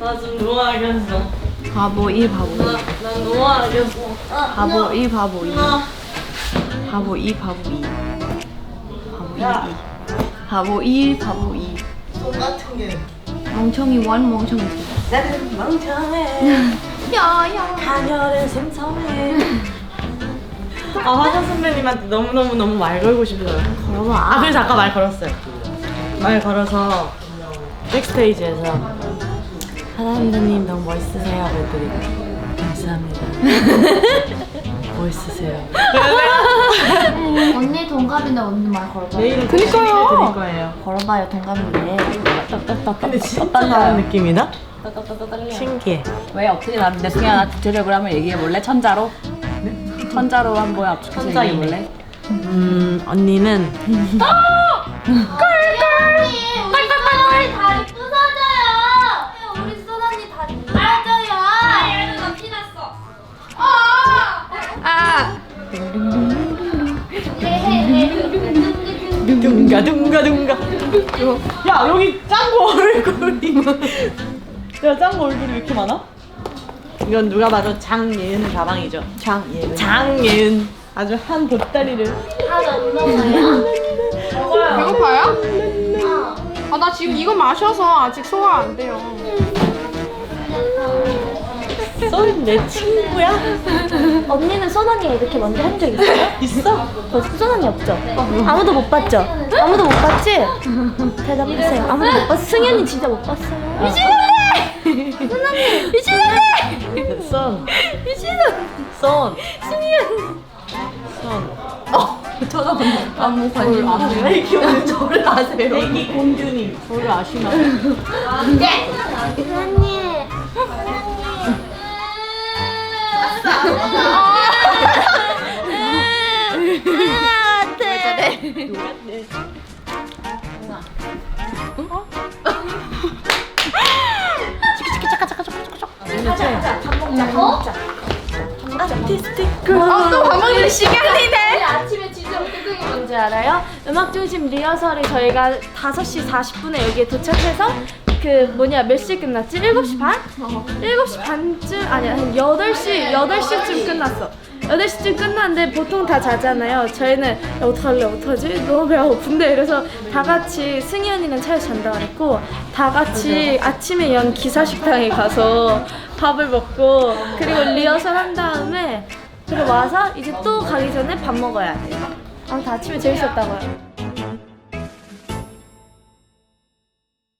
나좀 누워야겠어. 바보 이 바보 이. 난 누워야겠어. 바보 이 바보 이. 바보 이 바보 이. 바보 이 이. 바보 이 바보 이. 똑같은 게. 멍청이 원 멍청이 투. 나는 멍청해. 야야. 가녀를 생성해. 아 화장 선배님한테 너무 너무 너무 말 걸고 싶어요. 걸어봐. 아 그래서 아까 말 걸었어요. 말 걸어서 백스테이지에서 하나 선배님 너무 멋있으세요. 그랬더니 감사합니다. 멋있으세요. 언니 동갑인데 언니 말 걸어봐. 내일은 그니까요. 드릴 거예요. 걸어봐요 동갑인데. 근데 진짜 다른 느낌이다? 신기해. 왜 어떻게 나는데 승현아 구체적으로 한번 얘기해 볼래? 천자로? 천자로 한번 앞서 천자이네. 얘기해 볼래? 음 언니는 둥가 둥가 둥가. 야 여기 짱구 얼굴이. 야 짱구 얼굴이 왜 이렇게 많아? 이건 누가 봐도 장예은 가방이죠. 장예은. 장예은. 아주 한 보따리를. 아안 먹어요? 배고파요? 아, 나 지금 이거 마셔서 아직 소화 안 돼요. 넌내 친구야? 언니는 소나니가 이렇게 먼저 한 적 있어요? 있어? 저 소나니 없죠? 아무도 못 봤죠? 아무도 못 봤지? 대답하세요. 아무도 못 봤어. 승현이 진짜 못 봤어요. 소나니! 미친놈네! 선. 미친놈! 선. 승현! 선. 아무 관심 없어요. 애기 오늘 저를 아세요? 애기 공주님. 저를 아시나? 소나니! 아, 네. 아, 또 시간이네. 아침에 진짜 웃긴 게 뭔지 알아요? 음악 중심 리허설이 저희가 5시 40분에 여기에 도착해서 그 뭐냐 몇 시에 끝났지? 7시 반? 7시 반쯤 아니 한 8시 8시쯤 끝났어. 8시쯤 끝났는데 보통 다 자잖아요. 저희는 야, 어떡할래 어떡하지? 너무 배가 고픈데 이래서 다 같이 승희 언니는 차에서 잔다 그랬고 다 같이 아침에 연 기사 식당에 가서 밥을 먹고 그리고 리허설 한 다음에 그리고 와서 이제 또 가기 전에 밥 먹어야 돼요. 아무튼 아침에 재밌었다고요.